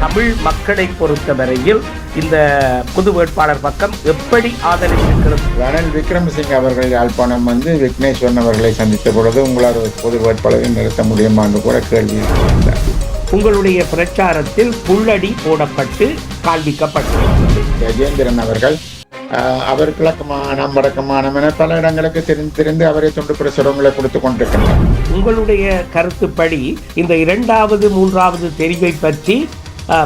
தமிழ் மக்களை பொறுத்தவரையில் இந்த புது வேட்பாளர் பக்கம் எப்படி ஆதரவிருக்கிறது ரணில் விக்ரமசிங்க அவர்கள் யாழ்ப்பாணம் வந்து விக்னேஸ்வரன் அவர்களை சந்தித்த பொழுது உங்களால் பொது வேட்பாளரை நிறுத்த முடியுமா என்று கூட கேள்வி. உங்களுடைய பிரச்சாரத்தில் புள்ளடி போடப்பட்டு காண்பிக்கப்பட்டிருக்கிறது. கஜேந்திரன் அவர்கள் அவர் கிழக்கமானம் வடக்கமானம் என பல இடங்களுக்கு தெரிந்து தெரிந்து அவரை தொண்டு பிரசுரங்களை கொடுத்து கொண்டிருக்கின்றார். உங்களுடைய கருத்துப்படி இந்த இரண்டாவது மூன்றாவது தெரிவை பற்றி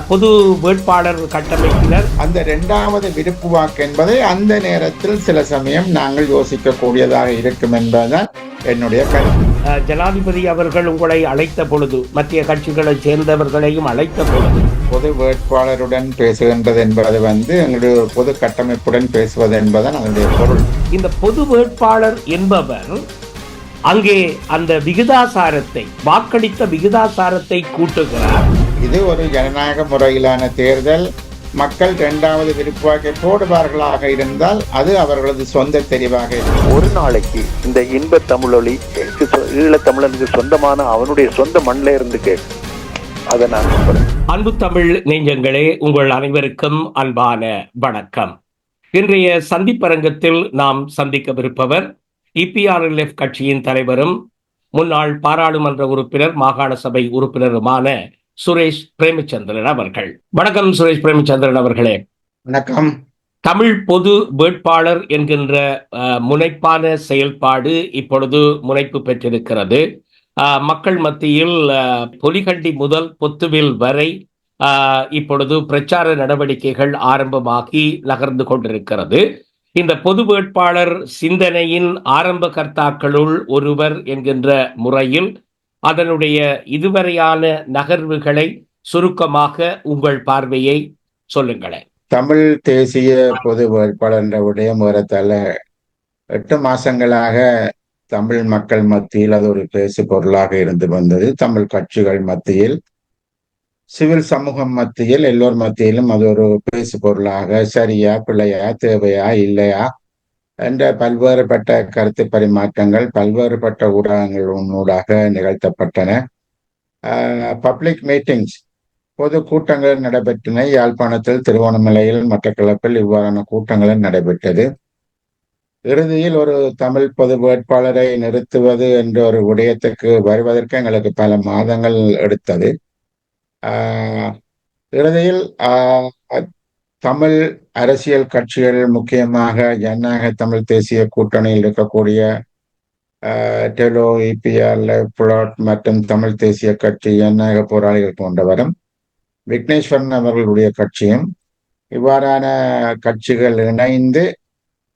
பொது வேட்பாளர் கட்டமைப்பினர் அந்த இரண்டாவது விருப்பு வாக்கு என்பதை அந்த நேரத்தில் சில சமயம் நாங்கள் யோசிக்கக்கூடியதாக இருக்கும் என்பதுதான் என்னுடைய கருத்து. ஜனாதிபதி அவர்கள் உங்களை அழைத்த பொழுது மத்திய கட்சிகளைச் சேர்ந்தவர்களையும் அழைத்த பொழுது. பொது வேட்பாளருடன் பேசுகின்றது என்பது வந்து எங்களுடைய பொது கட்டமைப்புடன் பேசுவது என்பதுதான் அதனுடைய பொருள். இந்த பொது வேட்பாளர் என்பவர் அங்கே அந்த விகிதாசாரத்தை வாக்களித்த விகிதாசாரத்தை கூட்டுகிறார். இது ஒரு ஜனநாயக முறையிலான தேர்தல். மக்கள் இரண்டாவது விருப்பாக்கை போடுவார்களாக இருந்தால் அது அவர்களது சொந்த தெரிவாக இருக்கும். ஒரு நாளைக்கு இந்த இன்ப தமிழொலி ஈழத்தமிழனுக்கு சொந்தமான அவனுடைய சொந்த மண்ணில இருந்து கேட்கும் அதை நான் அன்பு தமிழ் நெஞ்சங்களே உங்கள் அனைவருக்கும் அன்பான வணக்கம். இன்றைய சந்திப்பரங்கத்தில் நாம் சந்திக்கவிருப்பவர் இபிஆர்எல்எஃப் கட்சியின் தலைவரும் முன்னாள் பாராளுமன்ற உறுப்பினர் மாகாண சபை உறுப்பினருமான சுரேஷ் பிரேமச்சந்திரன் அவர்கள். வணக்கம் சுரேஷ் பிரேமச்சந்திரன் அவர்களே. வணக்கம். தமிழ் பொது வேட்பாளர் என்கின்ற முனைப்பான செயல்பாடு இப்பொழுது முனைப்பு பெற்றிருக்கிறது. மக்கள் மத்தியில் பொலிகண்டி முதல் பொத்துவில் வரை இப்பொழுது பிரச்சார நடவடிக்கைகள் ஆரம்பமாகி நகர்ந்து கொண்டிருக்கிறது. இந்த பொது வேட்பாளர் சிந்தனையின் ஆரம்ப கர்த்தாக்களுள் ஒருவர் என்கின்ற முறையில் அதனுடைய இதுவரையான நகர்வுகளை சுருக்கமாக உங்கள் பார்வையை சொல்லுங்களேன். தமிழ் தேசிய பொது வேட்பாளர் என்ற விடயம் ஏறத்தாழ எட்டு மாசங்களாக தமிழ் மக்கள் மத்தியில் அது ஒரு பேசு பொருளாக இருந்து வந்தது. தமிழ் கட்சிகள் மத்தியில் சிவில் சமூகம் மத்தியில் எல்லோர் மத்தியிலும் அது ஒரு பேசு பொருளாக சரியா பிள்ளையா தேவையா இல்லையா என்ற பல்வேறுபட்ட கருத்து பரிமாற்றங்கள் பல்வேறுபட்ட ஊடகங்கள் ஊடாக நிகழ்த்தப்பட்டன. பப்ளிக் மீட்டிங்ஸ் பொது கூட்டங்கள் நடைபெற்றன. யாழ்ப்பாணத்தில் திருவோணமலையில் மட்டக்களப்பில் இவ்வாறான கூட்டங்கள் நடைபெற்றது. இறுதியில் ஒரு தமிழ் பொது வேட்பாளரை நிறுத்துவது என்ற ஒரு விடயத்துக்கு வருவதற்கு எங்களுக்கு பல மாதங்கள் எடுத்தது. ஆஹ் இறுதியில் ஆஹ் தமிழ் அரசியல் கட்சிகள் முக்கியமாக ஜனநாயக தமிழ் தேசிய கூட்டணியில் இருக்கக்கூடிய ஆஹ் டெலோ இபிஆர் புலாட் மற்றும் தமிழ் தேசிய கட்சி ஜனநாயக போராளிகள் போன்றவரும் விக்னேஸ்வரன் அவர்களுடைய கட்சியும் இவ்வாறான கட்சிகள் இணைந்து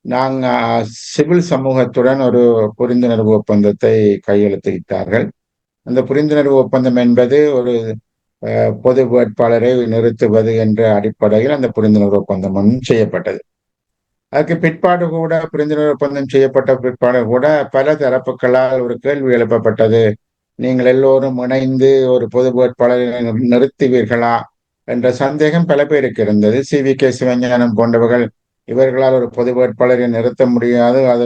நாங்கள் சிவில் சமூகத்துடன் ஒரு புரிந்துணர்வு ஒப்பந்தத்தை கையெழுத்திட்டார்கள். அந்த புரிந்துணர்வு ஒப்பந்தம் என்பது ஒரு பொது வேட்பாளரை நிறுத்துவது என்ற அடிப்படையில் அந்த புரிந்துணர்வு ஒப்பந்தம் செய்யப்பட்டது. அதுக்கு பிற்பாடு கூட புரிந்துணர்வு ஒப்பந்தம் செய்யப்பட்ட பிற்பாடு கூட பல தரப்புகளால் ஒரு கேள்வி எழுப்பப்பட்டது. நீங்கள் எல்லோரும் இணைந்து ஒரு பொது வேட்பாளரை நிறுத்துவீர்களா என்ற சந்தேகம் பல பேருக்கு இருந்தது. சி. வி. கே. சிவஞானம் போன்றவர்கள் இவர்களால் ஒரு பொது வேட்பாளரை நிறுத்த முடியாது. அது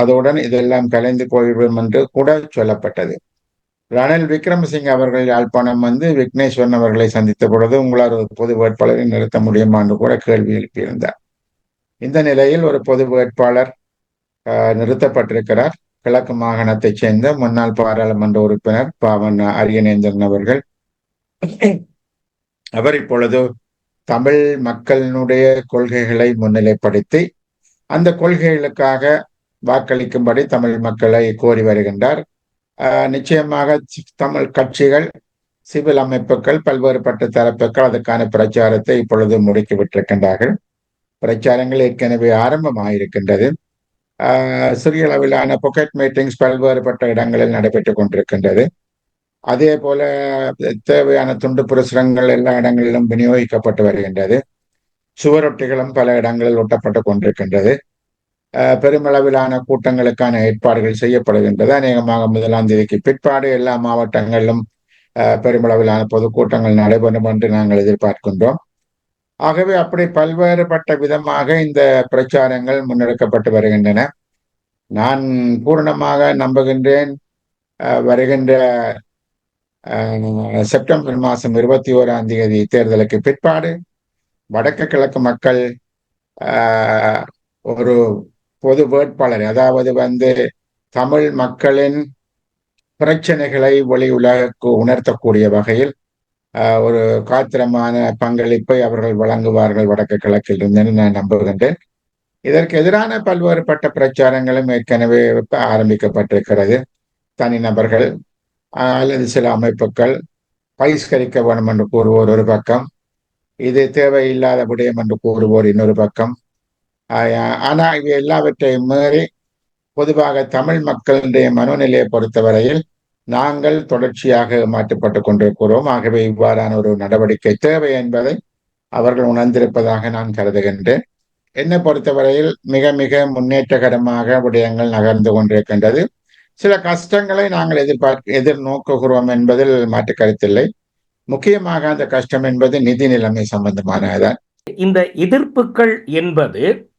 அதோடன் இதெல்லாம் கலைந்து போய்விடும் என்று கூட சொல்லப்பட்டது. ரணில் விக்ரமசிங்க அவர்கள் யாழ்ப்பாணம் வந்து விக்னேஸ்வரன் அவர்களை சந்தித்த பொழுது உங்களால் ஒரு பொது வேட்பாளரை நிறுத்த முடியுமா? என்று கூட கேள்வி எழுப்பியிருந்தார். இந்த நிலையில் ஒரு பொது வேட்பாளர் ஆஹ், நிறுத்தப்பட்டிருக்கிறார். கிழக்கு மாகாணத்தைச் சேர்ந்த முன்னாள் பாராளுமன்ற உறுப்பினர் பாவன் அரியநேந்திரன் அவர்கள். அவர் இப்பொழுது தமிழ் மக்களினுடைய கொள்கைகளை முன்னிலைப்படுத்தி அந்த கொள்கைகளுக்காக வாக்களிக்கும்படி தமிழ் மக்களை கோரி வருகின்றார். ஆஹ் நிச்சயமாக தமிழ் கட்சிகள் சிவில் அமைப்புகள் பல்வேறுபட்ட தரப்புகள் அதுக்கான பிரச்சாரத்தை இப்பொழுது முடுக்கிவிட்டிருக்கின்றார்கள். பிரச்சாரங்கள் ஏற்கனவே ஆரம்பமாயிருக்கின்றது. சிறிய அளவிலான பொக்கெட் மீட்டிங்ஸ் பல்வேறுபட்ட இடங்களில் நடைபெற்றுக் கொண்டிருக்கின்றது. அதே போல தேவையான துண்டு பிரசுரங்கள் எல்லா இடங்களிலும் விநியோகிக்கப்பட்டு வருகின்றது. சுவரொட்டிகளும் பல இடங்களில் ஒட்டப்பட்டு கொண்டிருக்கின்றது. பெருமளவிலான கூட்டங்களுக்கான ஏற்பாடுகள் செய்யப்படுகின்றது. அநேகமாக முதலாம் தேதிக்கு பிற்பாடு எல்லா மாவட்டங்களிலும் பெருமளவிலான பொதுக்கூட்டங்கள் நடைபெறும் என்று நாங்கள் எதிர்பார்க்கின்றோம். ஆகவே அப்படி பல்வேறுபட்ட விதமாக இந்த பிரச்சாரங்கள் முன்னெடுக்கப்பட்டு வருகின்றன. நான் பூரணமாக நம்புகின்றேன். அஹ், வருகின்ற அஹ், செப்டம்பர் மாதம் இருபத்தி ஓராம் தேதி தேர்தலுக்கு பிற்பாடு வடக்கு கிழக்கு மக்கள் ஒரு பொது வேட்பாளர் அதாவது வந்து தமிழ் மக்களின் பிரச்சனைகளை வெளி உலகக்கு உணர்த்தக்கூடிய வகையில் ஒரு காத்திரமான பங்களிப்பை அவர்கள் வழங்குவார்கள் வடக்கு கிழக்கில் நான் நம்புகின்றேன். இதற்கு எதிரான பல்வேறுபட்ட பிரச்சாரங்களும் ஏற்கனவே ஆரம்பிக்கப்பட்டிருக்கிறது. தனிநபர்கள் அல்லது சில அமைப்புகள் பகிஷ்கரிக்க வேண்டும் என்று கூறுவோர் ஒரு பக்கம். இது தேவையில்லாத விடயம் என்று கூறுவோர் இன்னொரு பக்கம். ஆஹ் இவை எல்லாவற்றையும் மீறி பொதுவாக தமிழ் மக்களுடைய மனோநிலையை பொறுத்தவரையில் நாங்கள் தொடர்ச்சியாக மாற்றப்பட்டு கொண்டிருக்கிறோம். ஆகவே இவ்வாறான ஒரு நடவடிக்கை தேவை என்பதை அவர்கள் உணர்ந்திருப்பதாக நான் கருதுகின்றேன். என்னை பொறுத்தவரையில் மிக மிக முன்னேற்றகரமாக விடயங்கள் நகர்ந்து கொண்டிருக்கின்றது. சில கஷ்டங்களை நாங்கள் எதிர்பார்க்க எதிர்நோக்குகிறோம் என்பதில் மாற்று கருத்தில்லை. முக்கியமாக அந்த கஷ்டம் என்பது நிதி நிலைமை சம்பந்தமானதான் இந்த எதிர்ப்புகள் என்பது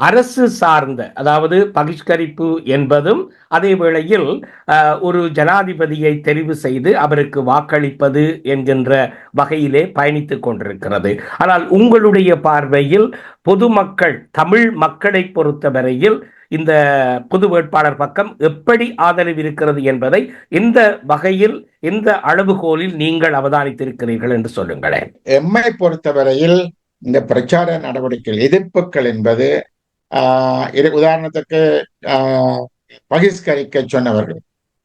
அரசு சார்ந்த அதாவது பகிஷ்கரிப்பு என்பதும் அதே வேளையில் அஹ், ஒரு ஜனாதிபதியை தெரிவு செய்து அவருக்கு வாக்களிப்பது என்கின்ற வகையிலே பயணித்துக் கொண்டிருக்கிறது. ஆனால் உங்களுடைய பார்வையில் பொதுமக்கள் தமிழ் மக்களை பொறுத்தவரையில் இந்த பொது வேட்பாளர் பக்கம் எப்படி ஆதரவு இருக்கிறது என்பதை இந்த வகையில் இந்த அளவுகோலில் நீங்கள் அவதானித்திருக்கிறீர்கள் என்று சொல்லுங்களேன். எம்மை பொறுத்தவரையில் இந்த பிரச்சார நடவடிக்கைகள் எதிர்ப்புகள் என்பது ஆஹ் உதாரணத்துக்கு ஆஹ் பகிஷ்கரிக்க சொன்னவர்கள்.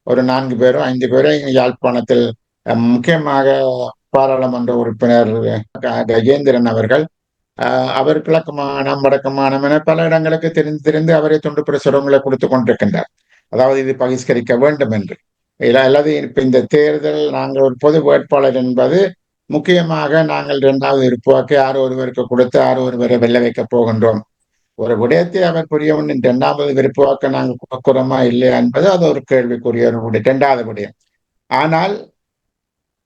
ஒரு நான்கு பேரும் ஐந்து பேரும் யாழ்ப்பாணத்தில் முக்கியமாக பாராளுமன்ற உறுப்பினர் கஜேந்திரன் அவர்கள் ஆஹ் அவர் கிழக்கு மாநிலம் வடக்கு என பல இடங்களுக்கு தெரிந்து தெரிந்து அவரை தொண்டு பிரசுரங்களை கொடுத்து கொண்டிருக்கின்றார். அதாவது இது பகிஷ்கரிக்க வேண்டும் என்று. அல்லது இப்ப இந்த தேர்தல் நாங்கள் ஒரு பொது வேட்பாளர் என்பது முக்கியமாக நாங்கள் இரண்டாவது இருப்பாக்கு யார் ஒருவருக்கு கொடுத்து யார் ஒருவரை வெல்ல வைக்கப் போகின்றோம். ஒரு விடயத்தை அவர் புரியவன் இரண்டாவது விருப்பவாக்க நாங்கள் கொடுக்கிறோமா இல்லையா என்பது அது ஒரு கேள்விக்குரிய ஒரு இரண்டாவது விடயம். ஆனால்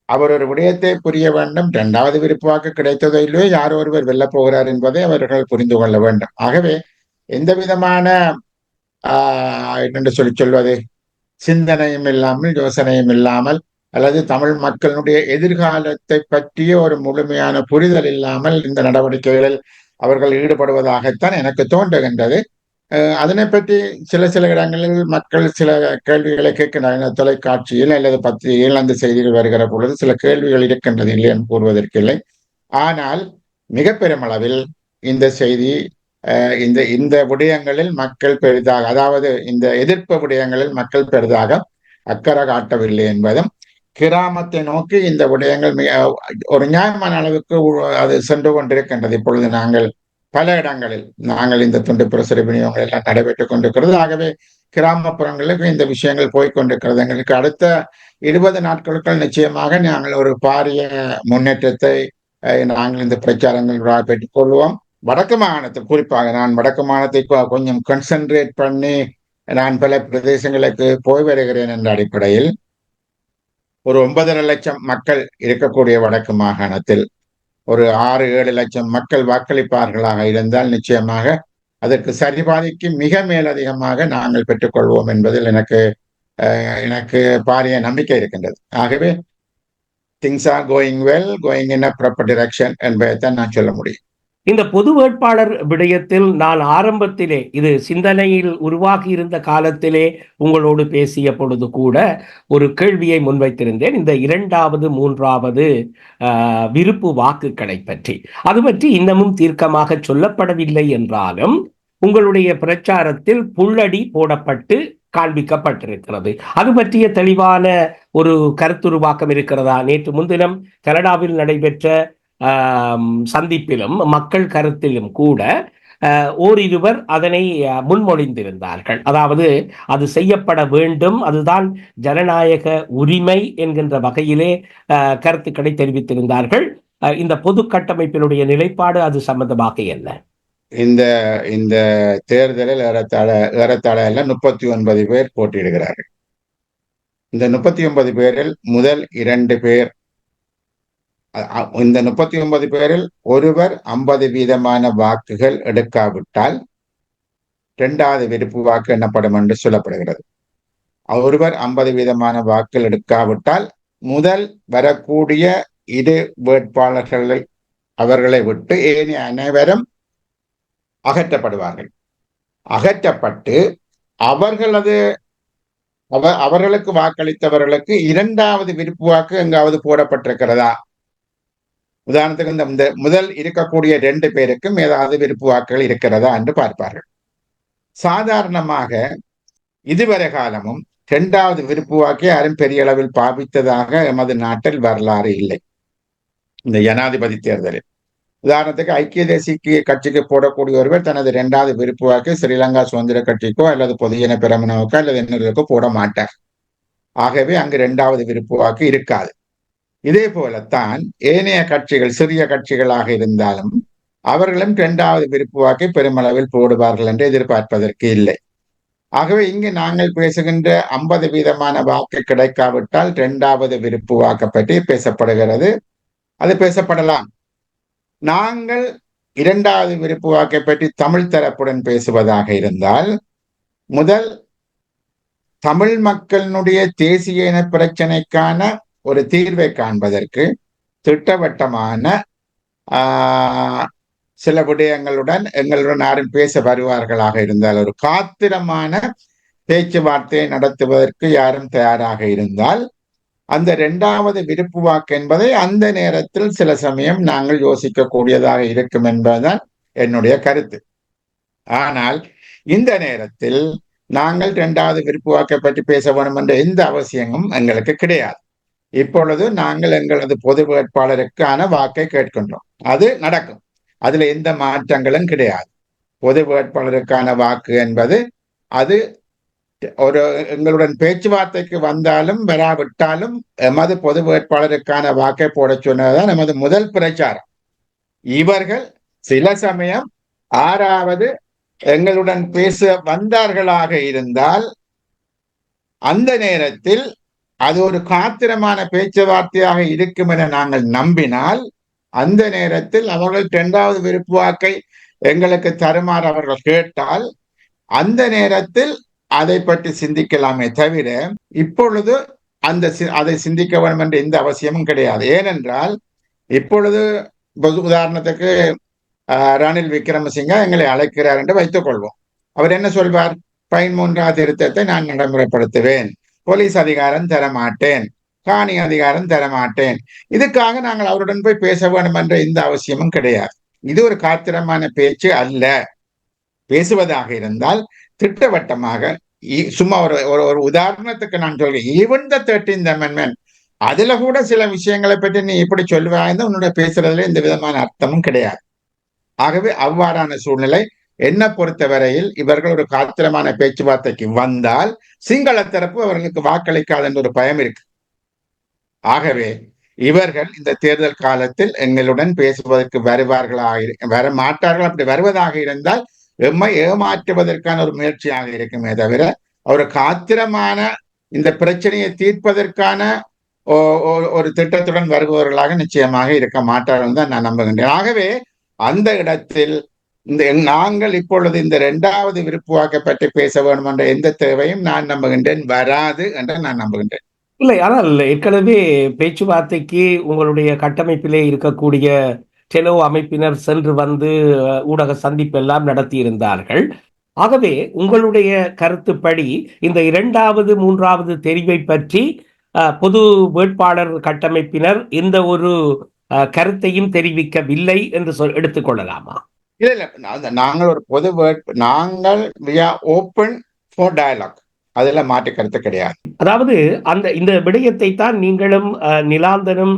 அவர் ஒரு விடயத்தை புரிய வேண்டும் இரண்டாவது விருப்பவாக்கு கிடைத்ததோ இல்லையோ யார் ஒருவர் வெல்ல போகிறார் என்பதை அவர்கள் புரிந்து கொள்ள வேண்டும். ஆகவே எந்த விதமான ஆஹ் என்று சொல்லி சொல்வது? சிந்தனையும் இல்லாமல் யோசனையும் இல்லாமல் அல்லது தமிழ் மக்களுடைய எதிர்காலத்தை பற்றிய ஒரு முழுமையான புரிதல் இல்லாமல் இந்த நடவடிக்கைகளில் அவர்கள் ஈடுபடுவதாகத்தான் எனக்கு தோன்றுகின்றது. அஹ் அதனை பற்றி சில சில இடங்களில் மக்கள் சில கேள்விகளை கேட்கின்றனர். தொலைக்காட்சியில் அல்லது பத்திரிகையில் அந்த செய்திகள் வருகிற பொழுது சில கேள்விகள் இருக்கின்றது இல்லை என்று கூறுவதற்கில்லை. ஆனால் மிக பெருமளவில் இந்த செய்தி அஹ் இந்த இந்த விடயங்களில் மக்கள் பெரிதாக அதாவது இந்த எதிர்ப்பு விடயங்களில் மக்கள் பெரிதாக அக்கறை காட்டவில்லை என்பதும் கிராமத்தை நோக்கி இந்த விடயங்கள் மிக ஒரு நியாயமான அளவுக்கு அது சென்று கொண்டிருக்கின்றது. இப்பொழுது நாங்கள் பல இடங்களில் நாங்கள் இந்த துண்டு பிரசுர விநியோகங்கள் எல்லாம் நடைபெற்றுக் கொண்டிருக்கிறது. ஆகவே கிராமப்புறங்களுக்கு இந்த விஷயங்கள் போய்கொண்டிருக்கிறது எங்களுக்கு அடுத்த இருபது நாட்களுக்குள் நிச்சயமாக நாங்கள் ஒரு பாரிய முன்னேற்றத்தை நாங்கள் இந்த பிரச்சாரங்கள் பெற்றுக் கொள்வோம். வடக்கு மாகாணத்தை குறிப்பாக நான் வடக்கு மாகாணத்தை கொஞ்சம் கன்சென்ட்ரேட் பண்ணி நான் பல பிரதேசங்களுக்கு போய் வருகிறேன் என்ற அடிப்படையில் ஒரு ஒன்பதரை லட்சம் மக்கள் இருக்கக்கூடிய வடக்கு மாகாணத்தில் ஒரு ஆறு ஏழு லட்சம் மக்கள் வாக்களிப்பார்களாக இருந்தால் நிச்சயமாக அதற்கு சரிபாதிக்கு மிக மேலதிகமாக நாங்கள் பெற்றுக்கொள்வோம் என்பதில் எனக்கு எனக்கு பாரிய நம்பிக்கை இருக்கின்றது. ஆகவே things are going well going in a proper direction என்பதைத்தான் நான் சொல்ல முடியும். இந்த பொது வேட்பாளர் விடயத்தில் நான் ஆரம்பத்திலே இது சிந்தனையில் உருவாகி இருந்த காலத்திலே உங்களோடு பேசிய பொழுது கூட ஒரு கேள்வியை முன்வைத்திருந்தேன். இந்த இரண்டாவது மூன்றாவது ஆஹ், விருப்பு வாக்குகளை பற்றி. அது பற்றி இன்னமும் தீர்க்கமாக சொல்லப்படவில்லை என்றாலும் உங்களுடைய பிரச்சாரத்தில் புள்ளடி போடப்பட்டு காண்பிக்கப்பட்டிருக்கிறது. அது பற்றிய தெளிவான ஒரு கருத்துருவாக்கம் இருக்கிறதா? நேற்று முன்தினம் கனடாவில் நடைபெற்ற சந்திப்பிலும் மக்கள் கருத்திலும் கூட ஓரிருவர் அதனை அஹ், முன்மொழிந்திருந்தார்கள். அதாவது அது செய்யப்பட வேண்டும் அதுதான் ஜனநாயக உரிமை என்கின்ற வகையிலே அஹ், கருத்துக்களை தெரிவித்திருந்தார்கள். அஹ், இந்த பொது கட்டமைப்பினுடைய நிலைப்பாடு அது சம்பந்தமாக என்ன? இந்த இந்த தேர்தலில் ஏறத்தாழ ஏறத்தாழ எல்லாம் முப்பத்தி ஒன்பது பேர் போட்டியிடுகிறார்கள். இந்த முப்பத்தி ஒன்பது பேரில் முதல் இரண்டு பேர் இந்த முப்பத்தி ஒன்பது பேரில் ஒருவர் ஐம்பது வீதமான வாக்குகள் எடுக்காவிட்டால் இரண்டாவது விருப்பு வாக்கு எண்ணப்படும் என்று சொல்லப்படுகிறது. ஒருவர் ஐம்பது வீதமான வாக்குகள் எடுக்காவிட்டால் முதல் வரக்கூடிய இரு வேட்பாளர்களை அவர்களை விட்டு ஏனைய அனைவரும் அகற்றப்படுவார்கள். அகற்றப்பட்டு அவர்களது அவ அவர்களுக்கு வாக்களித்தவர்களுக்கு இரண்டாவது விருப்பு வாக்கு எங்காவது போடப்பட்டிருக்கிறதா? உதாரணத்துக்கு இந்த இந்த முதல் இருக்கக்கூடிய ரெண்டு பேருக்கும் ஏதாவது விருப்பு வாக்குகள் இருக்கிறதா என்று பார்ப்பார்கள். சாதாரணமாக இதுவரை காலமும் இரண்டாவது விருப்பு வாக்கை யாரும் பெரிய அளவில் பாவித்ததாக எமது நாட்டில் வரலாறு இல்லை. இந்த ஜனாதிபதி தேர்தலில். உதாரணத்துக்கு ஐக்கிய தேசிய கட்சிக்கு போடக்கூடிய ஒருவர் தனது இரண்டாவது விருப்பு வாக்கை ஸ்ரீலங்கா சுதந்திர கட்சிக்கோ அல்லது பொதுஜன பிரமணவுக்கோ அல்லது இன்னொருக்கோ போட மாட்டார். ஆகவே அங்கு இரண்டாவது விருப்பு வாக்கு இருக்காது. இதே போலத்தான் ஏனைய கட்சிகள் சிறிய கட்சிகளாக இருந்தாலும் அவர்களும் இரண்டாவது விருப்பு வாக்கை பெருமளவில் போடுவார்கள் என்று எதிர்பார்ப்பதற்கு இல்லை. ஆகவே இங்கு நாங்கள் பேசுகின்ற ஐம்பது வீதமான வாக்கு கிடைக்காவிட்டால் இரண்டாவது விருப்பு வாக்கு பற்றி பேசப்படுகிறது. அது பேசப்படலாம். நாங்கள் இரண்டாவது விருப்பு வாக்கை பற்றி தமிழ் தரப்புடன் பேசுவதாக இருந்தால் முதல் தமிழ் மக்களினுடைய தேசிய இன பிரச்சனைக்கான ஒரு தீர்வை காண்பதற்கு திட்டவட்டமான ஆஹ் சில விடயங்களுடன் எங்களுடன் யாரும் பேச வருவார்களாக இருந்தால் ஒரு காத்திரமான பேச்சுவார்த்தையை நடத்துவதற்கு யாரும் தயாராக இருந்தால் அந்த இரண்டாவது விருப்பு வாக்கு என்பதை அந்த நேரத்தில் சில சமயம் நாங்கள் யோசிக்கக்கூடியதாக இருக்கும் என்பதுதான் என்னுடைய கருத்து. ஆனால் இந்த நேரத்தில் நாங்கள் இரண்டாவது விருப்பு வாக்கை பற்றி பேச வேண்டும் என்ற எந்த அவசியமும் எங்களுக்கு கிடையாது. இப்பொழுது நாங்கள் எங்களது பொது வேட்பாளருக்கான வாக்கை கேட்கின்றோம். அது நடக்கும். அதுல எந்த மாற்றங்களும் கிடையாது. பொது வேட்பாளருக்கான வாக்கு என்பது அது ஒரு எங்களுடன் பேச்சுவார்த்தைக்கு வந்தாலும் வராவிட்டாலும் எமது பொது வேட்பாளருக்கான வாக்கை போட சொன்னதுதான் நமது முதல் பிரச்சாரம். இவர்கள் சில சமயம் ஆறாவது எங்களுடன் பேச வந்தார்களாக இருந்தால் அந்த நேரத்தில் அது ஒரு காத்திரமான பேச்சுவார்த்தையாக இருக்கும் என நாங்கள் நம்பினால் அந்த நேரத்தில் அவர்கள் இரண்டாவது விருப்பு வாக்கை எங்களுக்கு தருமாறு அவர்கள் கேட்டால் அந்த நேரத்தில் அதை பற்றி சிந்திக்கலாமே தவிர இப்பொழுது அந்த அதை சிந்திக்க வேண்டும் என்ற எந்த அவசியமும் கிடையாது. ஏனென்றால் இப்பொழுது உதாரணத்துக்கு ரணில் விக்ரமசிங்க எங்களை அழைக்கிறார் என்று வைத்துக் கொள்வோம் அவர் என்ன சொல்வார்? பதிமூன்றாவது திருத்தத்தை நான் நடைமுறைப்படுத்துவேன். போலீஸ் அதிகாரம் தரமாட்டேன். காணி அதிகாரம் தரமாட்டேன். இதுக்காக நாங்கள் அவருடன் போய் பேச வேண்டும் என்ற எந்த அவசியமும் கிடையாது. இது ஒரு காத்திரமான பேச்சு அல்ல. பேசுவதாக இருந்தால் திட்டவட்டமாக சும்மா ஒரு ஒரு உதாரணத்துக்கு நான் சொல்றேன் ஈவன் த தேர்ட்டீன் அமெண்ட்மெண்ட் அதுல கூட சில விஷயங்களை பற்றி நீ எப்படி சொல்லுவாய்ந்து உன்னோட பேசுறதுல எந்த விதமான அர்த்தமும் கிடையாது. ஆகவே அவ்வாறான சூழ்நிலை என்ன பொறுத்தவரையில் இவர்கள் ஒரு காத்திரமான பேச்சுவார்த்தைக்கு வந்தால் சிங்கள தரப்பு அவர்களுக்கு வாக்களிக்காது என்ற ஒரு பயம் இருக்கு. ஆகவே இவர்கள் இந்த தேர்தல் காலத்தில் எங்களுடன் பேசுவதற்கு வருவார்களாக வர மாட்டார்கள் அப்படி வருவதாக இருந்தால் எம்மை ஏமாற்றுவதற்கான ஒரு முயற்சியாக இருக்குமே தவிர ஒரு காத்திரமான இந்த பிரச்சனையை தீர்ப்பதற்கான ஒரு திட்டத்துடன் வருபவர்களாக நிச்சயமாக இருக்க மாட்டார்கள் தான் நான் நம்புகின்றேன். ஆகவே அந்த இடத்தில் இந்த நாங்கள் இப்பொழுது இந்த இரண்டாவது விருப்பு வாக்கை பற்றி பேச வேண்டும் என்ற எந்த தேவையும் நான் நம்புகின்றேன். வராது என்று நான் நம்புகின்றேன். இல்லை ஆனால் ஏற்கனவே பேச்சுவார்த்தைக்கு உங்களுடைய கட்டமைப்பிலே இருக்கக்கூடிய டெலோ அமைப்பினர் சென்று வந்து ஊடக சந்திப்பெல்லாம் நடத்தியிருந்தார்கள். ஆகவே உங்களுடைய கருத்துப்படி இந்த இரண்டாவது மூன்றாவது தெரிவை பற்றி பொது வேட்பாளர் கட்டமைப்பினர் எந்த ஒரு கருத்தையும் தெரிவிக்கவில்லை என்று சொல் எடுத்துக்கொள்ளலாமா இல்ல இல்ல. நாங்கள் ஒரு பொது நாங்கள் ஓப்பன் ஃபார் டயலாக் அதுல மாற்று கருத்து கிடையாது. அதாவது அந்த இந்த விடயத்தை தான் நீங்களும் நிலாந்தனும்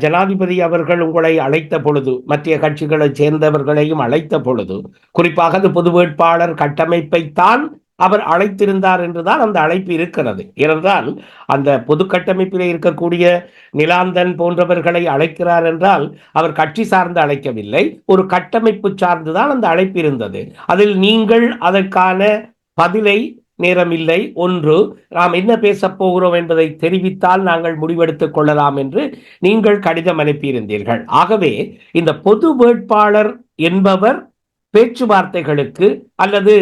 ஜனாதிபதி அவர்கள் உங்களை அழைத்த பொழுது மத்திய கட்சிகளைச் சேர்ந்தவர்களையும் அழைத்த பொழுது குறிப்பாக அது பொது வேட்பாளர் கட்டமைப்பைத்தான் அவர் அழைத்திருந்தார் என்றுதான் அந்த அழைப்பு இருக்கிறது. ஏனென்றால் அந்த பொது கட்டமைப்பிலே இருக்கக்கூடிய நிலாந்தன் போன்றவர்களை அழைக்கிறார் என்றால் அவர் கட்சி சார்ந்து அழைக்கவில்லை. ஒரு கட்டமைப்பு சார்ந்துதான் அந்த அழைப்பு இருந்தது. அதில் நீங்கள் அதற்கான பதிலை நேரமில்லை. ஒன்று நாம் என்ன பேசப் போகிறோம் என்பதை தெரிவித்தால் நாங்கள் முடிவெடுத்துக் கொள்ளலாம் என்று நீங்கள் கடிதம் அனுப்பியிருந்தீர்கள். ஆகவே இந்த பொது வேட்பாளர் என்பவர் பேச்சுவார்த்தைகளுக்கு அல்லது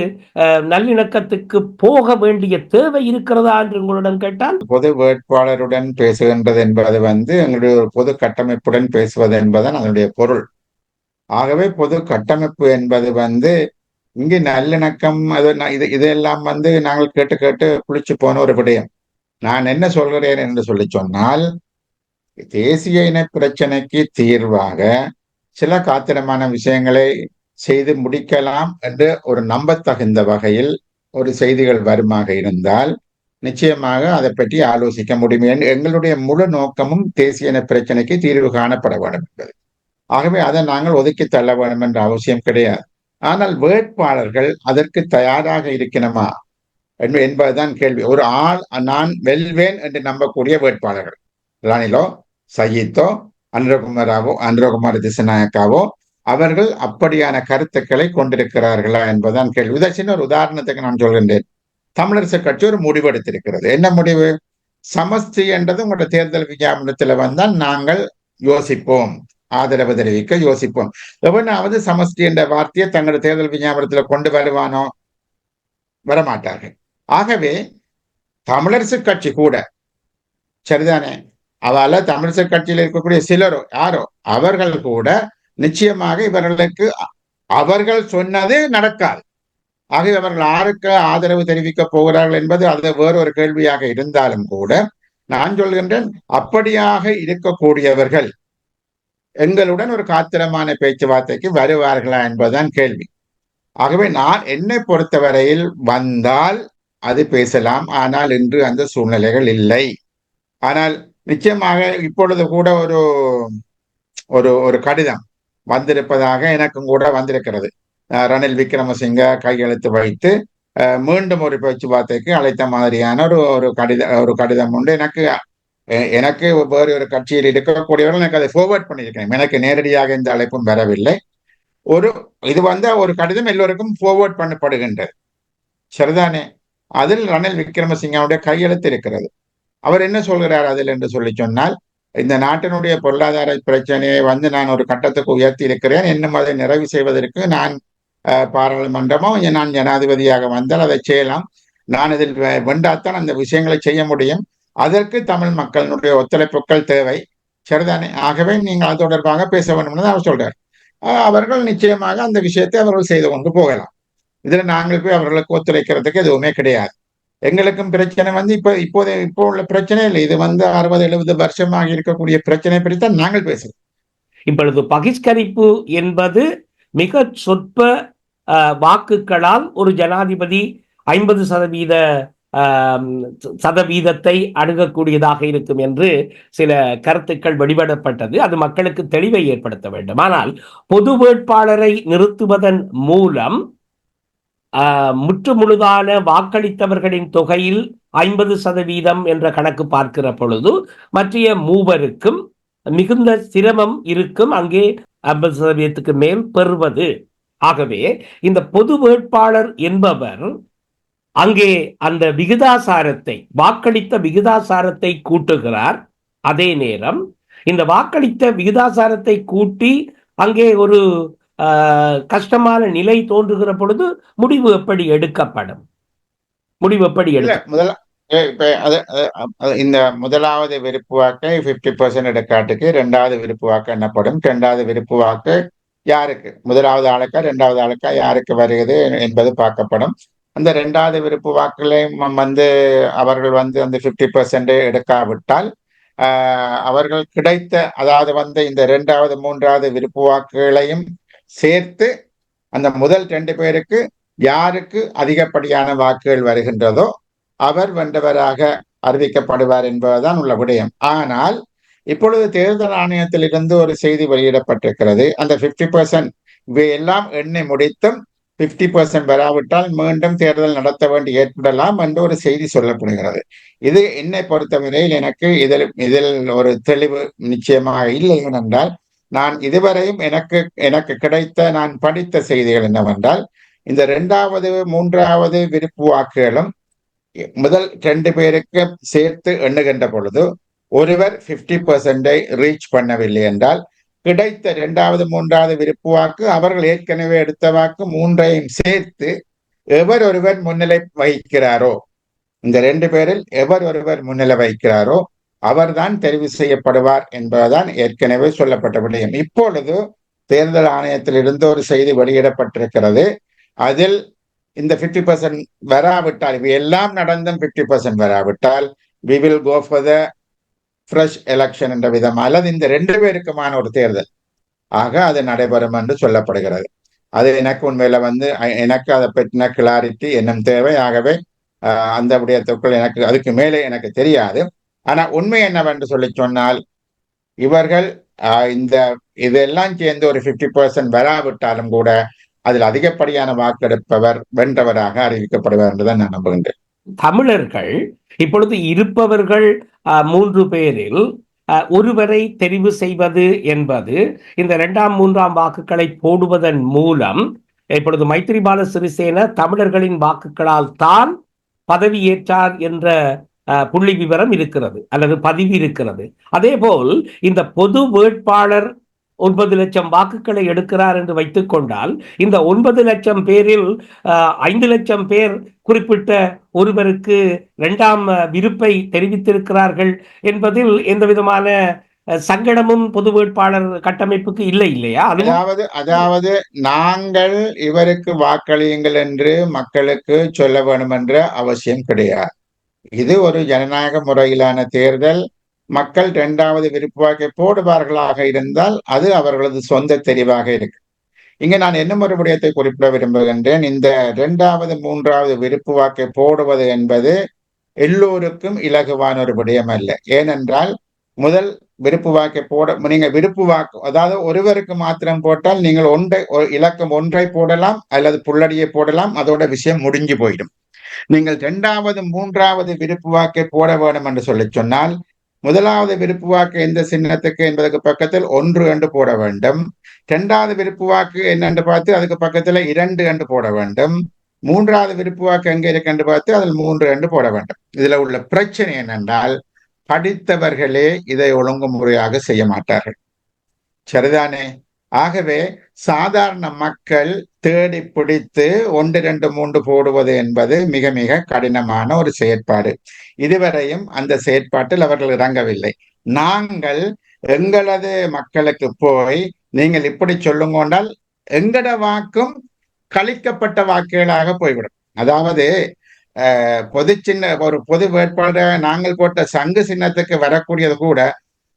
நல்லிணக்கத்துக்கு போக வேண்டிய தேவை இருக்கிறதா என்று உங்களிடம் கேட்டால்? பொது வேட்பாளருடன் பேசுகின்றது என்பது வந்து எங்களுடைய ஒரு பொது கட்டமைப்புடன் பேசுவது என்பதுதான் அதனுடைய பொருள். ஆகவே பொது கட்டமைப்பு என்பது வந்து இங்கு நல்லிணக்கம் அது இது இதெல்லாம் வந்து நாங்கள் கேட்டு கேட்டு குளிச்சு போன ஒரு விடயம். நான் என்ன சொல்கிறேன் என்று சொல்லி சொன்னால் தேசிய இன பிரச்சனைக்கு தீர்வாக சில காத்திரமான விஷயங்களை செய்து முடிக்கலாம் என்று ஒரு நம்பத்தகுந்த வகையில் ஒரு செய்திகள் வருமாக இருந்தால் நிச்சயமாக அதை பற்றி ஆலோசிக்க முடியும். எங்களுடைய முழு நோக்கமும் தேசிய இன பிரச்சனைக்கு தீர்வு காணப்பட வேண்டும் என்பது. ஆகவே அதை நாங்கள் ஒதுக்கி தள்ள வேண்டும் என்ற அவசியம் கிடையாது. ஆனால் வேட்பாளர்கள் அதற்கு தயாராக இருக்கணுமா என்பதுதான் கேள்வி. ஒரு ஆள் நான் வெல்வேன் என்று நம்பக்கூடிய வேட்பாளர்கள். ராணிலோ சயித்தோ அனுரகுமாராவோ அனுரகுமார் திசநாயக்காவோ அவர்கள் அப்படியான கருத்துக்களை கொண்டிருக்கிறார்களா என்பதுதான் கேள்வி. இதை சின்ன ஒரு உதாரணத்துக்கு நான் சொல்கின்றேன். தமிழரசு கட்சி ஒரு முடிவு எடுத்திருக்கிறது என்ன முடிவு? சமஸ்தி என்றது உங்களோட தேர்தல் விஞ்ஞாபனத்துல வந்தால் நாங்கள் யோசிப்போம். ஆதரவு தெரிவிக்க யோசிப்போம். எவனாவது சமஸ்தி என்ற வார்த்தையை தங்களோட தேர்தல் விஞ்ஞாபனத்துல கொண்டு வருவானோ? வரமாட்டார்கள். ஆகவே தமிழரசு கட்சி கூட சரிதானே? அதால தமிழரசு கட்சியில் இருக்கக்கூடிய சிலரோ யாரோ அவர்கள் கூட நிச்சயமாக இவர்களுக்கு அவர்கள் சொன்னது நடக்காது. ஆகவே அவர்கள் யாருக்கு ஆதரவு தெரிவிக்க போகிறார்கள் என்பது அது வேறொரு கேள்வியாக இருந்தாலும் கூட நான் சொல்கின்றேன் அப்படியாக இருக்கக்கூடியவர்கள் எங்களுடன் ஒரு காத்திரமான பேச்சுவார்த்தைக்கு வருவார்களா என்பதுதான் கேள்வி. ஆகவே நான் என்னை பொறுத்தவரையில் வந்தால் அது பேசலாம். ஆனால் இன்று அந்த சூழ்நிலைகள் இல்லை. ஆனால் நிச்சயமாக இப்பொழுது கூட ஒரு ஒரு ஒரு கடிதம் வந்திருப்பதாக எனக்கும் கூட வந்திருக்கிறது. ரணில் விக்ரமசிங்க கையெழுத்து வைத்து மீண்டும் ஒரு பேச்சுவார்த்தைக்கு அழைத்த மாதிரியான ஒரு ஒரு கடித ஒரு கடிதம் உண்டு. எனக்கு எனக்கு வேறு ஒரு கட்சியில் இருக்கக்கூடியவர்கள் எனக்கு அதை ஃபார்வர்ட் பண்ணியிருக்கேன் எனக்கு நேரடியாக இந்த அழைப்பும் வரவில்லை. ஒரு இது வந்து ஒரு கடிதம் எல்லோருக்கும் ஃபார்வர்ட் பண்ணப்படுகின்றது. சரிதானே? அதில் ரணில் விக்ரமசிங்கனுடைய கையெழுத்து இருக்கிறது. அவர் என்ன சொல்கிறார் அதில் என்று சொல்லி சொன்னால் இந்த நாட்டினுடைய பொருளாதார பிரச்சனையை வந்து நான் ஒரு கட்டத்துக்கு உயர்த்தி இருக்கிறேன் இன்னும் அதை நிறைவு செய்வதற்கு நான் பாராளுமன்றமோ நான் ஜனாதிபதியாக வந்தால் அதை செய்யலாம். நான் இதில் வென்றாத்தான் அந்த விஷயங்களை செய்ய முடியும். அதற்கு தமிழ் மக்களினுடைய ஒத்துழைப்புகள் தேவை. சரிதானே? ஆகவே நீங்கள் அது தொடர்பாக பேச வேண்டும் என்று அவர் சொல்றார். அவர்கள் நிச்சயமாக அந்த விஷயத்தை அவர்கள் செய்து கொண்டு போகலாம். இதுல நாங்கள் போய் அவர்களுக்கு ஒத்துழைக்கிறதுக்கு எதுவுமே கிடையாது. எங்களுக்கும் பிரச்சனை வந்து இப்போ இப்போது இப்போ உள்ள பிரச்சனை இல்லை. இது வந்து அறுபது எழுபது வருஷமாக இருக்கக்கூடிய பிரச்சனை பற்றி தான் நாங்கள் பேசுறோம். இப்பொழுது பகிஷ்கரிப்பு என்பது மிக சொற்ப வாக்குகளால் ஒரு ஜனாதிபதி ஐம்பது சதவீத சதவீதத்தை அணுகக்கூடியதாக இருக்கும் என்று சில கருத்துக்கள் வெளியிடப்பட்டது அது மக்களுக்கு தெளிவை ஏற்படுத்த வேண்டும். ஆனால் பொது வேட்பாளரை நிறுத்துவதன் மூலம் முற்று முழுதான வாக்களித்தவர்களின் தொகையில் ஐம்பது சதவீதம் என்ற கணக்கு பார்க்கிற பொழுது மற்றைய மூவருக்கும் மிகுந்த சிரமம் இருக்கும். அங்கே ஐம்பது சதவீதத்துக்கு மேல் பெறுவது. ஆகவே இந்த பொது வேட்பாளர் என்பவர் அங்கே அந்த விகிதாசாரத்தை வாக்களித்த விகிதாசாரத்தை கூட்டுகிறார். அதே நேரம் இந்த வாக்களித்த விகிதாசாரத்தை கூட்டி அங்கே ஒரு கஷ்டமான நிலை தோன்றுகிற பொழுது முடிவு எப்படி எடுக்கப்படும்? முடிவு எப்படி எடுக்க இந்த முதலாவது விருப்பு வாக்கை பிப்டி பர்சன்ட் எடுக்காட்டுக்கு ரெண்டாவது விருப்பு வாக்கு என்னப்படும் ரெண்டாவது விருப்பு வாக்கு யாருக்கு? முதலாவது ஆளுக்கா ரெண்டாவது ஆளுக்கா யாருக்கு வருகிறது என்பது பார்க்கப்படும். அந்த ரெண்டாவது விருப்பு வாக்குகளையும் வந்து அவர்கள் வந்து அந்த பிப்டி பர்சன்ட் எடுக்காவிட்டால் அவர்கள் கிடைத்த அதாவது வந்து இந்த இரண்டாவது மூன்றாவது விருப்பு வாக்குகளையும் சேர்த்து அந்த முதல் ரெண்டு பேருக்கு யாருக்கு அதிகப்படியான வாக்குகள் வருகின்றதோ அவர் வென்றவராக அறிவிக்கப்படுவார் என்பதுதான் உள்ள விடயம். ஆனால் இப்பொழுது தேர்தல் ஆணையத்திலிருந்து ஒரு செய்தி வெளியிடப்பட்டிருக்கிறது. அந்த பிப்டி பர்சன்ட் இவையெல்லாம் எண்ணி முடித்தும் பிப்டி பர்சன்ட் வராவிட்டால் மீண்டும் தேர்தல் நடத்த வேண்டி ஏற்படலாம் என்று ஒரு செய்தி சொல்லப்படுகிறது. இது என்னை பொறுத்தவரையில் எனக்கு இதில் இதில் ஒரு தெளிவு நிச்சயமாக இல்லை ஏனென்றால் நான் இதுவரையும் எனக்கு எனக்கு கிடைத்த நான் படித்த செய்திகள் என்னவென்றால் இந்த இரண்டாவது மூன்றாவது விருப்பு வாக்குகளும் முதல் ரெண்டு பேருக்கு சேர்த்து எண்ணுகின்ற பொழுது ஒருவர் பிப்டி பர்சன்டை ரீச் பண்ணவில்லை என்றால் கிடைத்த இரண்டாவது மூன்றாவது விருப்பு வாக்கு அவர்கள் ஏற்கனவே எடுத்த வாக்கு மூன்றையும் சேர்த்து எவர் ஒருவர் முன்னிலை வகிக்கிறாரோ இந்த ரெண்டு பேரில் எவர் ஒருவர் முன்னிலை வகிக்கிறாரோ அவர்தான் தெரிவு செய்யப்படுவார் என்பதுதான் ஏற்கனவே சொல்லப்பட்ட விடயம். இப்பொழுது தேர்தல் ஆணையத்திலிருந்து ஒரு செய்தி வெளியிடப்பட்டிருக்கிறது. அதில் இந்த பிப்டி பர்சன்ட் வராவிட்டால் இவை எல்லாம் நடந்தும் பிப்டி பர்சன்ட் வராவிட்டால் we will go for the fresh election என்ற விதம் அல்லது இந்த ரெண்டு பேருக்குமான ஒரு தேர்தல் ஆக அது நடைபெறும் என்று சொல்லப்படுகிறது. அது எனக்கு உண்மையில வந்து எனக்கு அதை பற்றின கிளாரிட்டி என்னும் தேவை. ஆகவே ஆஹ், அந்த விடயத்துக்குள் எனக்கு அதுக்கு மேலே எனக்கு தெரியாது. ஆனா உண்மை என்னவென்று சொல்லி சொன்னால் இவர்கள் ஆஹ், இந்த இதெல்லாம் சேர்ந்து ஒரு 50% பர்சன்ட் வராவிட்டாலும் கூட அதில் அதிகப்படியான வாக்கெடுப்பவர் வென்றவராக அறிவிக்கப்படுவார் என்றுதான் நான் நம்புகின்றேன். தமிழர்கள் இப்பொழுது இருப்பவர்கள் மூன்று பேரில் அஹ், ஒருவரை தெரிவு செய்வது என்பது இந்த இரண்டாம் மூன்றாம் வாக்குகளை போடுவதன் மூலம் இப்பொழுது மைத்ரிபால சிறிசேன தமிழர்களின் வாக்குகளால் தான் பதவியேற்றார் என்ற புள்ளி விவரம் இருக்கிறது அல்லது பதிவு இருக்கிறது. அதே போல் இந்த பொது வேட்பாளர் ஒன்பது லட்சம் வாக்குகளை எடுக்கிறார் என்று வைத்துக்கொண்டால் இந்த ஒன்பது லட்சம் பேரில் ஐந்து லட்சம் பேர் குறிப்பிட்ட ஒருவருக்கு இரண்டாம் விருப்பை தெரிவித்திருக்கிறார்கள் என்பதில் எந்த விதமான சங்கடமும் பொது வேட்பாளர் கட்டமைப்புக்கு இல்லை இல்லையா? அதாவது அதாவது நாங்கள் இவருக்கு வாக்களியுங்கள் என்று மக்களுக்கு சொல்ல வேண்டும் என்ற அவசியம் கிடையாது. இது ஒரு ஜனநாயக முறையிலான தேர்தல். மக்கள் இரண்டாவது விருப்பு வாக்கை போடுவார்களாக இருந்தால் அது அவர்களது சொந்த தெரிவாக இருக்கு. இங்க நான் என்ன ஒரு விடயத்தை குறிப்பிட விரும்புகின்றேன்? இந்த இரண்டாவது மூன்றாவது விருப்பு வாக்கை போடுவது என்பது எல்லோருக்கும் இலகுவான ஒரு விடயம் அல்ல. ஏனென்றால் முதல் விருப்பு வாக்கை போட நீங்க விருப்பு வாக்கு அதாவது ஒருவருக்கு மாத்திரம் போட்டால் நீங்கள் ஒன்றை இலக்கம் ஒன்றை போடலாம் அல்லது புள்ளடியை போடலாம் அதோட விஷயம் முடிஞ்சு போயிடும். நீங்கள் இரண்டாவது மூன்றாவது விருப்பு வாக்கை போட வேண்டும் என்று சொல்லி சொன்னால் முதலாவது விருப்பு வாக்கு எந்த சின்னத்துக்கு என்பதற்கு பக்கத்தில் ஒன்று என்று போட வேண்டும். இரண்டாவது விருப்பு வாக்கு என்னென்று பார்த்து அதுக்கு பக்கத்துல இரண்டு என்று போட வேண்டும். மூன்றாவது விருப்பு வாக்கு எங்க இருக்கு என்று பார்த்து அதில் மூன்று என்று போட வேண்டும். இதுல உள்ள பிரச்சனை என்னென்றால் படித்தவர்களே இதை ஒழுங்கு முறையாக செய்ய மாட்டார்கள். சரிதானே? ஆகவே சாதாரண மக்கள் தேடி பிடித்து ஒன்று ரெண்டு மூன்று போடுவது என்பது மிக மிக கடினமான ஒரு செயற்பாடு. இதுவரையும் அந்த செயற்பாட்டில் அவர்கள் இறங்கவில்லை. நாங்கள் எங்களது மக்களுக்கு போய் நீங்கள் இப்படி சொல்லுங்கொண்டால் எங்கட வாக்கும் கழிக்கப்பட்ட வாக்குகளாக போய்விடும். அதாவது பொது சின்ன ஒரு பொது வேட்பாளராக நாங்கள் போட்ட சங்கு சின்னத்துக்கு வரக்கூடியது கூட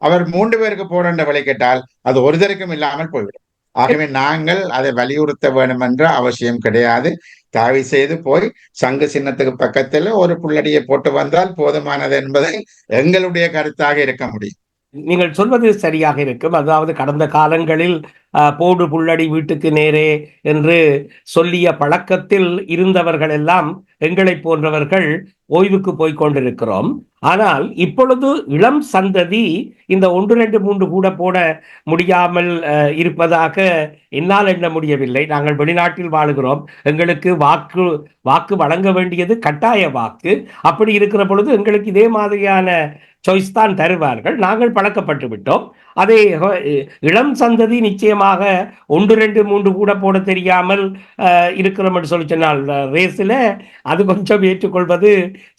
அவர் மூன்று பேருக்கு போட வழிகிட்டால் அது ஒருதருக்கும் இல்லாமல் போய்விடும். ஆகவே நாங்கள் அதை வலியுறுத்த வேண்டும் என்ற அவசியம் கிடையாது. தயவு செய்து போய் சங்கு சின்னத்துக்கு பக்கத்துல ஒரு புள்ளடியை போட்டு வந்தால் போதுமானது என்பதை எங்களுடைய கருத்தாக இருக்க முடியும். நீங்கள் சொல்வது சரியாக இருக்கும். அதாவது கடந்த காலங்களில் போடு புள்ளடி வீட்டுக்கு நேரே என்று சொல்லிய பழக்கத்தில் இருந்தவர்கள் எல்லாம் எங்களைப் போன்றவர்கள் ஓய்வுக்கு போய் கொண்டிருக்கிறோம். ஆனால் இப்பொழுது இளம் சந்ததி இந்த ஒன்று ரெண்டு மூன்று கூட போட முடியாமல் அஹ், இருப்பதாக என்னால் எண்ண முடியவில்லை. நாங்கள் வெளிநாட்டில் வாழுகிறோம். எங்களுக்கு வாக்கு வாக்கு வழங்க வேண்டியது கட்டாய வாக்கு. அப்படி இருக்கிற பொழுது எங்களுக்கு இதே மாதிரியான சாய்ஸ் தான் தருவார்கள். நாங்கள் பழக்கப்பட்டு விட்டோம். அதே இளம் சந்ததி நிச்சயமாக ஒன்று ரெண்டு மூன்று கூட போட தெரியாமல் இருக்கிறோம் என்று சொல்லி சொன்னால் ரேஸில் அது கொஞ்சம் ஏற்றுக்கொள்வது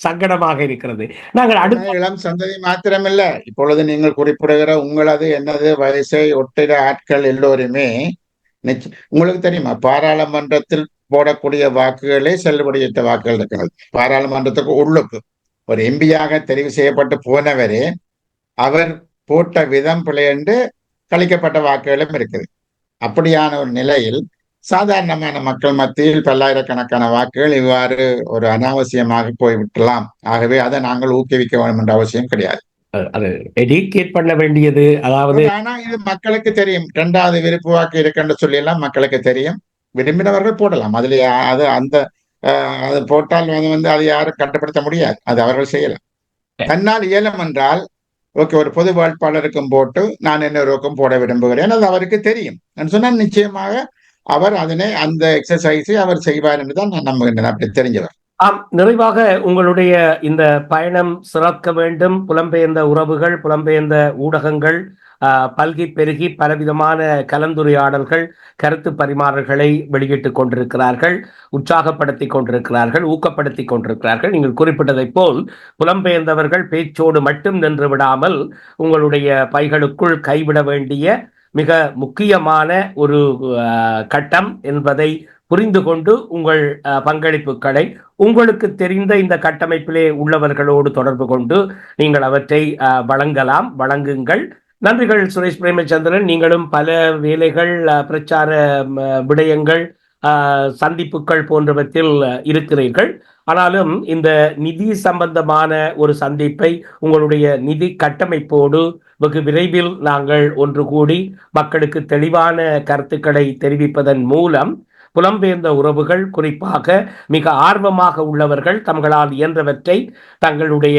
சங்கடமாக இருக்கிறது. நாங்கள் அடுத்த இளம் சந்ததி மாத்திரமில்ல. இப்பொழுது நீங்கள் குறிப்பிடுகிற உங்களது என்னது வயசை ஒட்டிட ஆட்கள் எல்லோருமே உங்களுக்கு தெரியுமா? பாராளுமன்றத்தில் போடக்கூடிய வாக்குகளே செல்லுபடியற்ற வாக்குகள் இருக்கிறது. பாராளுமன்றத்துக்கு உள்ளுக்கு ஒரு எம்பியாக தெரிவு செய்யப்பட்டு போனவரே அவர் போட்ட விதம் பிழை என்று கழிக்கப்பட்ட வாக்குகளும் இருக்குது. அப்படியான ஒரு நிலையில் சாதாரணமான மக்கள் மத்தியில் பல்லாயிரக்கணக்கான வாக்குகள் இவ்வாறு ஒரு அனாவசியமாக போய்விட்டலாம் ஆகவே அதை நாங்கள் ஊக்குவிக்க வேண்டும் என்ற அவசியம் கிடையாது. அது பண்ண வேண்டியது. அதாவது ஆனா இது மக்களுக்கு தெரியும். இரண்டாவது விருப்பு வாக்கு இருக்குன்னு சொல்லி எல்லாம் மக்களுக்கு தெரியும். விரும்பினவர்கள் போடலாம். அதுல அது அந்த அது போட்டால் அது வந்து அதை யாரும் கட்டுப்படுத்த முடியாது. அது அவர்கள் செய்யலாம். தன்னால் இயலும் என்றால் ஓகே ஒரு பொது வேட்பாளருக்கும் போட்டு நான் இன்னொருக்கும் போட விரும்புகிறேன் அது அவருக்கு தெரியும். நான் சொன்னால் நிச்சயமாக அவர் அதனை அந்த எக்ஸசைஸை அவர் செய்வார் என்று தான் நான் நம்புகின்றேன். அப்படி தெரிஞ்சவர். ஆம் நிறைவாக உங்களுடைய இந்த பயணம் சிறக்க வேண்டும். புலம்பெயர்ந்த உறவுகள் புலம்பெயர்ந்த ஊடகங்கள் பல்கி பெருகி பலவிதமான கலந்துரையாடல்கள் கருத்து பரிமாறல்களை வெளியிட்டுக் கொண்டிருக்கிறார்கள் உற்சாகப்படுத்தி கொண்டிருக்கிறார்கள் ஊக்கப்படுத்தி கொண்டிருக்கிறார்கள். நீங்கள் குறிப்பிட்டதைப் போல் புலம்பெயர்ந்தவர்கள் பேச்சோடு மட்டும் நின்று விடாமல் உங்களுடைய பைகளுக்குள் கைவிட வேண்டிய மிக முக்கியமான ஒரு கட்டம் என்பதை புரிந்து கொண்டு உங்கள் பங்களிப்புகளை உங்களுக்கு தெரிந்த இந்த கட்டமைப்பிலே உள்ளவர்களோடு தொடர்பு கொண்டு நீங்கள் அவற்றை வழங்கலாம் வழங்குங்கள். நன்றிகள் சுரேஷ் பிரேமச்சந்திரன். நீங்களும் பல வேலைகள் அஹ், பிரச்சார விடயங்கள் சந்திப்புகள் போன்றவற்றில் இருக்கிறீர்கள். ஆனாலும் இந்த நிதி சம்பந்தமான ஒரு சந்திப்பை உங்களுடைய நிதி கட்டமைப்போடு வெகு விரைவில் நாங்கள் ஒன்று கூடி மக்களுக்கு தெளிவான கருத்துக்களை தெரிவிப்பதன் மூலம் புலம்பெயர்ந்த உறவுகள் குறிப்பாக மிக ஆர்வமாக உள்ளவர்கள் தங்களால் இயன்றவற்றை தங்களுடைய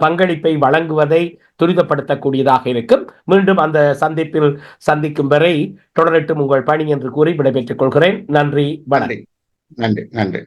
பங்களிப்பை வழங்குவதை துரிதப்படுத்தக்கூடியதாக இருக்கும். மீண்டும் அந்த சந்திப்பில் சந்திக்கும் வரை தொடரட்டும் உங்கள் பணி என்று கூறி விடைபெற்றுக் கொள்கிறேன். நன்றி வணக்கம். நன்றி நன்றி.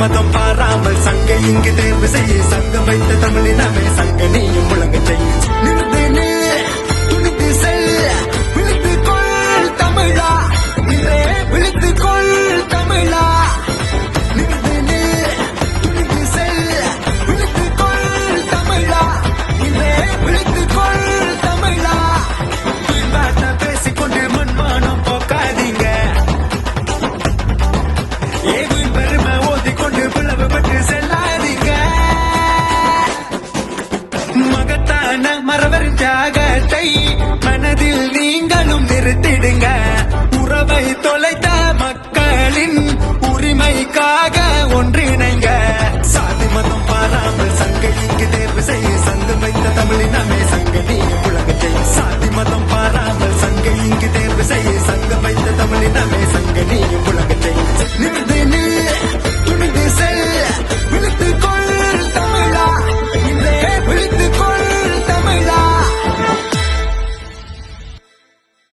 சாதி மதம் பாராமல் சங்க இங்கு தேர்வு செய்ய சங்கம் வைத்த தமிழினமே சங்க நீயும் முழங்க செய்.